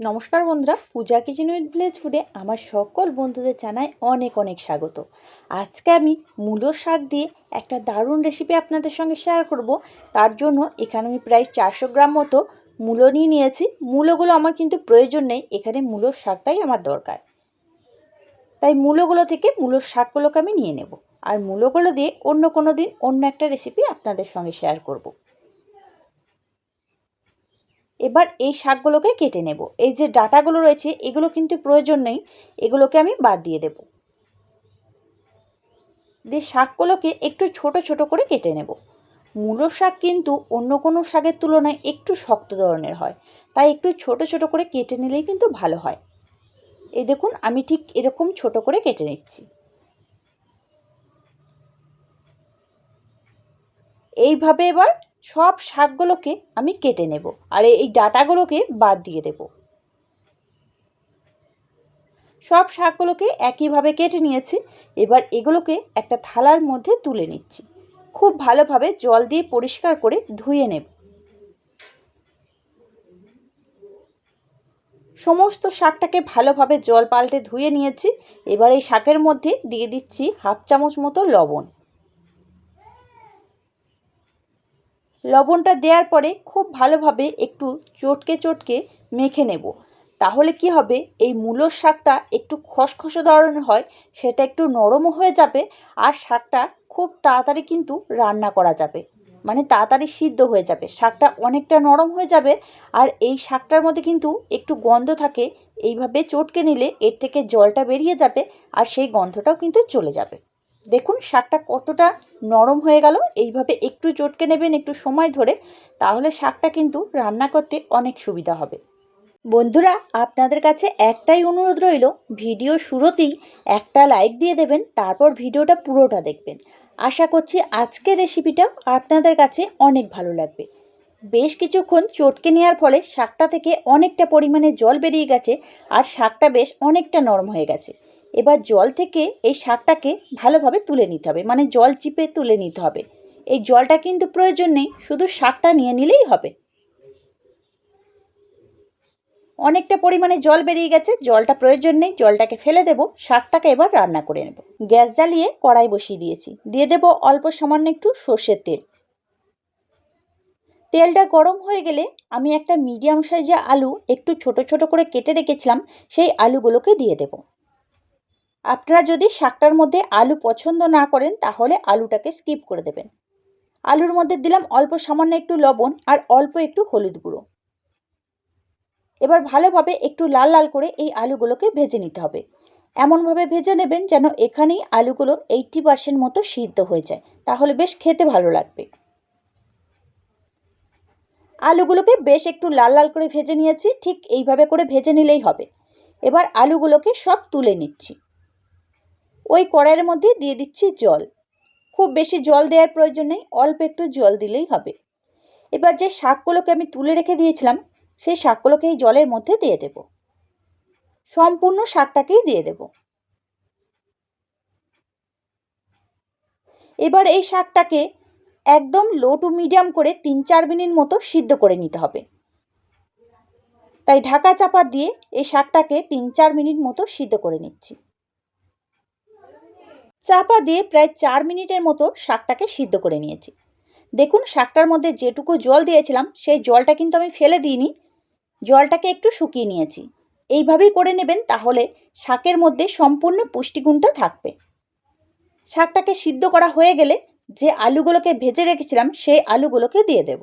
নমস্কার বন্ধুরা, পূজা kitchen with village ফুডে আমার সকল বন্ধুদের জানাই অনেক অনেক স্বাগত। আজকে আমি মূলো শাক দিয়ে একটা দারুণ রেসিপি আপনাদের সঙ্গে শেয়ার করব। তার জন্য এখানে আমি প্রায় চারশো গ্রাম মতো মূলো নিয়ে নিয়েছি। মূলোগুলো আমার কিন্তু প্রয়োজন নেই, এখানে মূলোর শাকটাই আমার দরকার। তাই মূলোগুলো থেকে মূলোর শাকগুলোকে আমি নিয়ে নেব। আর মূলোগুলো দিয়ে অন্য কোনো দিন অন্য একটা রেসিপি আপনাদের সঙ্গে শেয়ার করব। এবার এই শাকগুলোকে কেটে নেব। এই যে ডাটাগুলো রয়েছে, এগুলো কিন্তু প্রয়োজন নেই। এগুলোকে আমি বাদ দিয়ে দেব। দিয়ে শাকগুলোকে একটু ছোট ছোট করে কেটে নেব। মূলো শাক কিন্তু অন্য কোনো শাকের তুলনায় একটু শক্ত ধরনের হয়। তাই একটু ছোট ছোট করে কেটে নিলেই কিন্তু ভালো হয়। এই দেখুন, আমি ঠিক এরকম ছোট করে কেটে নিচ্ছি। এইভাবে এবার সব শাকগুলোকে আমি কেটে নেব আর এই ডাটাগুলোকে বাদ দিয়ে দেব। সব শাকগুলোকে একইভাবে কেটে নিয়েছি। এবার এগুলোকে একটা থালার মধ্যে তুলে নিচ্ছি। খুব ভালোভাবে জল দিয়ে পরিষ্কার করে ধুয়ে নেব। সমস্ত শাকটাকে ভালোভাবে জল পাল্টে ধুয়ে নিয়েছি। এবার এই শাকের মধ্যে দিয়ে দিচ্ছি হাফ চামচ মতো লবণ। লবণটা দেওয়ার পরে খুব ভালোভাবে একটু চটকে চটকে মেখে নেব। তাহলে কি হবে? এই মূলোর শাকটা একটু খসখসে ধরনের হয়, সেটা একটু নরমও হয়ে যাবে আর শাকটা খুব তাড়াতাড়ি কিন্তু রান্না করা যাবে। মানে তাড়াতাড়ি সিদ্ধ হয়ে যাবে। শাকটা অনেকটা নরম হয়ে যাবে আর এই শাকটার মধ্যে কিন্তু একটু গন্ধ থাকে। এইভাবে চটকে নিলে এর থেকে জলটা বেরিয়ে যাবে আর সেই গন্ধটাও কিন্তু চলে যাবে। দেখুন, শাকটা কতটা নরম হয়ে গেল। এইভাবে একটু চটকে নেবেন একটু সময় ধরে, তাহলে শাকটা কিন্তু রান্না করতে অনেক সুবিধা হবে। বন্ধুরা, আপনাদের কাছে একটাই অনুরোধ রইল, ভিডিও শুরুতেই একটা লাইক দিয়ে দেবেন, তারপর ভিডিওটা পুরোটা দেখবেন। আশা করছি আজকের রেসিপিটা আপনাদের কাছে অনেক ভালো লাগবে। বেশ কিছুক্ষণ চটকে নেওয়ার ফলে শাকটা থেকে অনেকটা পরিমাণে জল বেরিয়ে গেছে, আর শাকটা বেশ অনেকটা নরম হয়ে গেছে। এবার জল থেকে এই শাকটাকে ভালোভাবে তুলে নিতে হবে। মানে জল চিপে তুলে নিতে হবে। এই জলটা কিন্তু প্রয়োজন নেই, শুধু শাকটা নিয়ে নিলেই হবে। অনেকটা পরিমাণে জল বেরিয়ে গেছে, জলটা প্রয়োজন নেই, জলটাকে ফেলে দেব, শাকটাকে এবার রান্না করে নেব। গ্যাস জ্বালিয়ে কড়াই বসিয়ে দিয়েছি। দিয়ে দেব অল্প সামান্য একটু সর্ষের তেল। তেলটা গরম হয়ে গেলে আমি একটা মিডিয়াম সাইজে আলু একটু ছোট ছোট করে কেটে রেখেছিলাম, সেই আলুগুলোকে দিয়ে দেবো। আপনারা যদি শাকটার মধ্যে আলু পছন্দ না করেন, তাহলে আলুটাকে স্কিপ করে দেবেন। আলুর মধ্যে দিলাম অল্প সামান্য একটু লবণ আর অল্প একটু হলুদ গুঁড়ো। এবার ভালোভাবে একটু লাল লাল করে এই আলুগুলোকে ভেজে নিতে হবে। এমনভাবে ভেজে নেবেন যেন এখানেই আলুগুলো এইটটি পার্সেন্ট মতো সিদ্ধ হয়ে যায়। তাহলে বেশ খেতে ভালো লাগবে। আলুগুলোকে বেশ একটু লাল লাল করে ভেজে নিয়েছি, ঠিক এইভাবে করে ভেজে নিলেই হবে। এবার আলুগুলোকে সব তুলে নিচ্ছি। ওই কড়াইয়ের মধ্যে দিয়ে দিচ্ছি জল। খুব বেশি জল দেওয়ার প্রয়োজন নেই, অল্প একটু জল দিলেই হবে। এবার যে শাকগুলোকে আমি তুলে রেখে দিয়েছিলাম, সেই শাকগুলোকে এই জলের মধ্যে দিয়ে দেব। সম্পূর্ণ শাকটাকেই দিয়ে দেব। এবার এই শাকটাকে একদম লো টু মিডিয়াম করে তিন চার মিনিট মতো সিদ্ধ করে নিতে হবে। তাই ঢাকা চাপা দিয়ে এই শাকটাকে তিন চার মিনিট মতো সিদ্ধ করে নিচ্ছি। চাপা দিয়ে প্রায় চার মিনিটের মতো শাকটাকে সিদ্ধ করে নিয়েছি। দেখুন, শাকটার মধ্যে যেটুকু জল দিয়েছিলাম, সেই জলটা কিন্তু আমি ফেলে দিইনি। জলটাকে একটু শুকিয়ে নিয়েছি। এইভাবেই করে নেবেন, তাহলে শাকের মধ্যে সম্পূর্ণ পুষ্টিগুণটা থাকবে। শাকটাকে সিদ্ধ করা হয়ে গেলে যে আলুগুলোকে ভেজে রেখেছিলাম, সেই আলুগুলোকে দিয়ে দেব।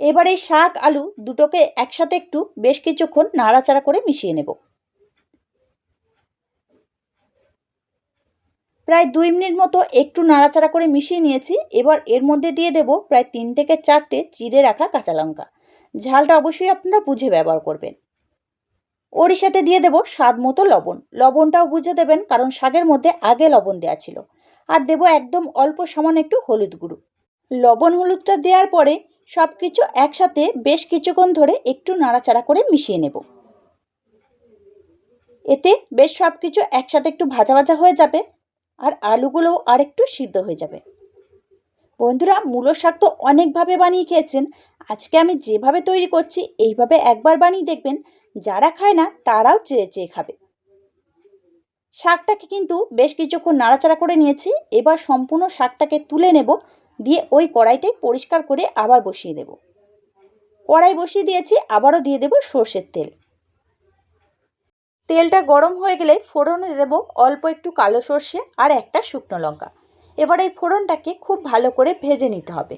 এবার এই শাক, আলু দুটোকে একসাথে একটু বেশ কিছুক্ষণ নাড়াচাড়া করে মিশিয়ে নেব। প্রায় দুই মিনিট মতো একটু নাড়াচাড়া করে মিশিয়ে নিয়েছি। এবার এর মধ্যে দিয়ে দেব প্রায় তিন থেকে চারটে চিড়ে রাখা কাঁচা লঙ্কা। ঝালটা অবশ্যই আপনারা বুঝে ব্যবহার করবেন। ওরই সাথে দিয়ে দেব স্বাদ মতো লবণ। লবণটাও বুঝে দেবেন, কারণ শাকের মধ্যে আগে লবণ দেওয়া ছিল। আর দেব একদম অল্প সামান্য একটু হলুদ গুঁড়ো। লবণ হলুদটা দেওয়ার পরে সব কিছু একসাথে বেশ কিছুক্ষণ ধরে একটু নাড়াচাড়া করে মিশিয়ে নেব। এতে বেশ সব কিছু একসাথে একটু ভাজা ভাজা হয়ে যাবে। আর আলুগুলোও আরেকটু সিদ্ধ হয়ে যাবে। বন্ধুরা, মূলো শাক তো অনেকভাবে বানিয়ে খেয়েছেন। আজকে আমি যেভাবে তৈরি করছি, এইভাবে একবার বানিয়ে দেখবেন। যারা খায় না, তারাও চেয়ে চেয়ে খাবে। শাকটাকে কিন্তু বেশ কিছুক্ষণ নাড়াচাড়া করে নিয়েছি। এবার সম্পূর্ণ শাকটাকে তুলে নেব। দিয়ে ওই কড়াইটাই পরিষ্কার করে আবার বসিয়ে দেব। কড়াই বসিয়ে দিয়েছি, আবারও দিয়ে দেব সর্ষের তেল। তেলটা গরম হয়ে গেলে ফোড়নে দেব অল্প একটু কালো সর্ষে আর একটা শুকনো লঙ্কা। এবার এই ফোড়নটাকে খুব ভালো করে ভেজে নিতে হবে।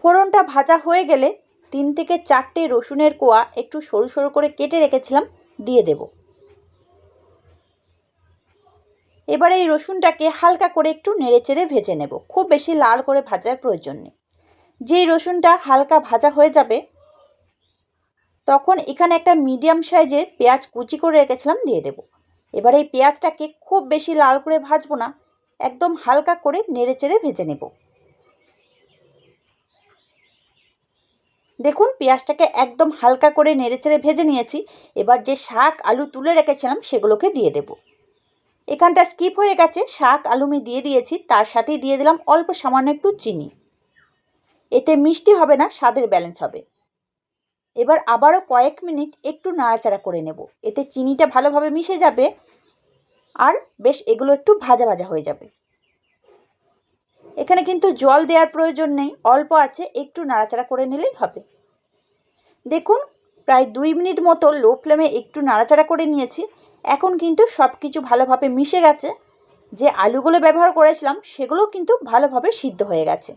ফোড়নটা ভাজা হয়ে গেলে তিন থেকে চারটে রসুনের কোয়া একটু সরু সরু করে কেটে রেখেছিলাম, দিয়ে দেব। এবার এই রসুনটাকে হালকা করে একটু নেড়েচেড়ে ভেজে নেব। খুব বেশি লাল করে ভাজার প্রয়োজন নেই। যেই রসুনটা হালকা ভাজা হয়ে যাবে তখন এখানে একটা মিডিয়াম সাইজের পেঁয়াজ কুচি করে রেখেছিলাম, দিয়ে দেব। এবার এই পেঁয়াজটাকে খুব বেশি লাল করে ভাজবো না, একদম হালকা করে নেড়ে চেড়ে ভেজে নেব। দেখুন, পেঁয়াজটাকে একদম হালকা করে নেড়ে চেড়ে ভেজে নিয়েছি, এবার যে শাক, আলু তুলে রেখেছিলাম, সেগুলোকে দিয়ে দেব। এখানটা স্কিপ হয়ে গেছে, শাক, আলু আমি দিয়ে দিয়েছি, তার সাথেই দিয়ে দিলাম অল্প সামান্য একটু চিনি। এতে মিষ্টি হবে না, স্বাদের ব্যালেন্স হবে। এবার আবারও কয়েক মিনিট একটু নাড়াচাড়া করে নেব। এতে চিনিটা ভালোভাবে মিশে যাবে আর বেশ এগুলো একটু ভাজা ভাজা হয়ে যাবে। এখানে কিন্তু জল দেওয়ার প্রয়োজন নেই, অল্প আছে, একটু নাড়াচাড়া করে নিলেই হবে। দেখুন, প্রায় দুই মিনিট মতো লো ফ্লেমে একটু নাড়াচাড়া করে নিয়েছি। এখন কিন্তু সব কিছু ভালোভাবে মিশে গেছে। যে আলুগুলো ব্যবহার করেছিলাম সেগুলো কিন্তু ভালোভাবে সিদ্ধ হয়ে গেছে।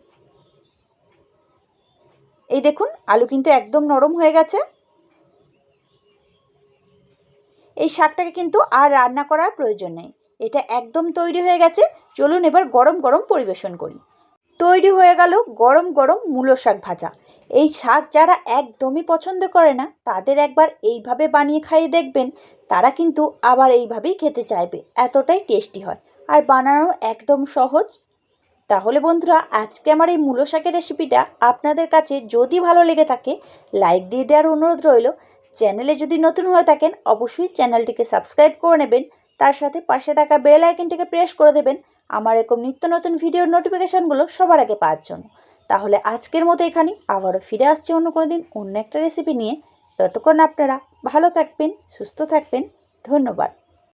এই দেখুন, আলু কিন্তু একদম নরম হয়ে গেছে। এই শাকটাকে কিন্তু আর রান্না করার প্রয়োজন নেই। এটা একদম তৈরি হয়ে গেছে। চলুন এবার গরম গরম পরিবেশন করি। তৈরি হয়ে গেল গরম গরম মূলো শাক ভাজা। এই শাক যারা একদমই পছন্দ করে না, তাদের একবার এইভাবে বানিয়ে খাইয়ে দেখবেন। তারা কিন্তু আবার এইভাবেই খেতে চাইবে। এতটাই টেস্টি হয়। আর বানানো একদম সহজ। তাহলে বন্ধুরা, আজকে আমার এই মূলো শাকের রেসিপিটা আপনাদের কাছে যদি ভালো লেগে থাকে লাইক দিয়ে দেওয়ার অনুরোধ রইল। চ্যানেলে যদি নতুন হয়ে থাকেন, অবশ্যই চ্যানেলটিকে সাবস্ক্রাইব করে নেবেন। তার সাথে পাশে থাকা বেল আইকনটিকে প্রেস করে দেবেন। আমার এরকম নিত্য নতুন ভিডিওর নোটিফিকেশানগুলো সবার আগে পাওয়ার জন্য। তাহলে আজকের মতো এখানে আবারও ফিরে আসছে অন্য কোনো দিন অন্য একটা রেসিপি নিয়ে। ততক্ষণ আপনারা ভালো থাকবেন, সুস্থ থাকবেন। ধন্যবাদ।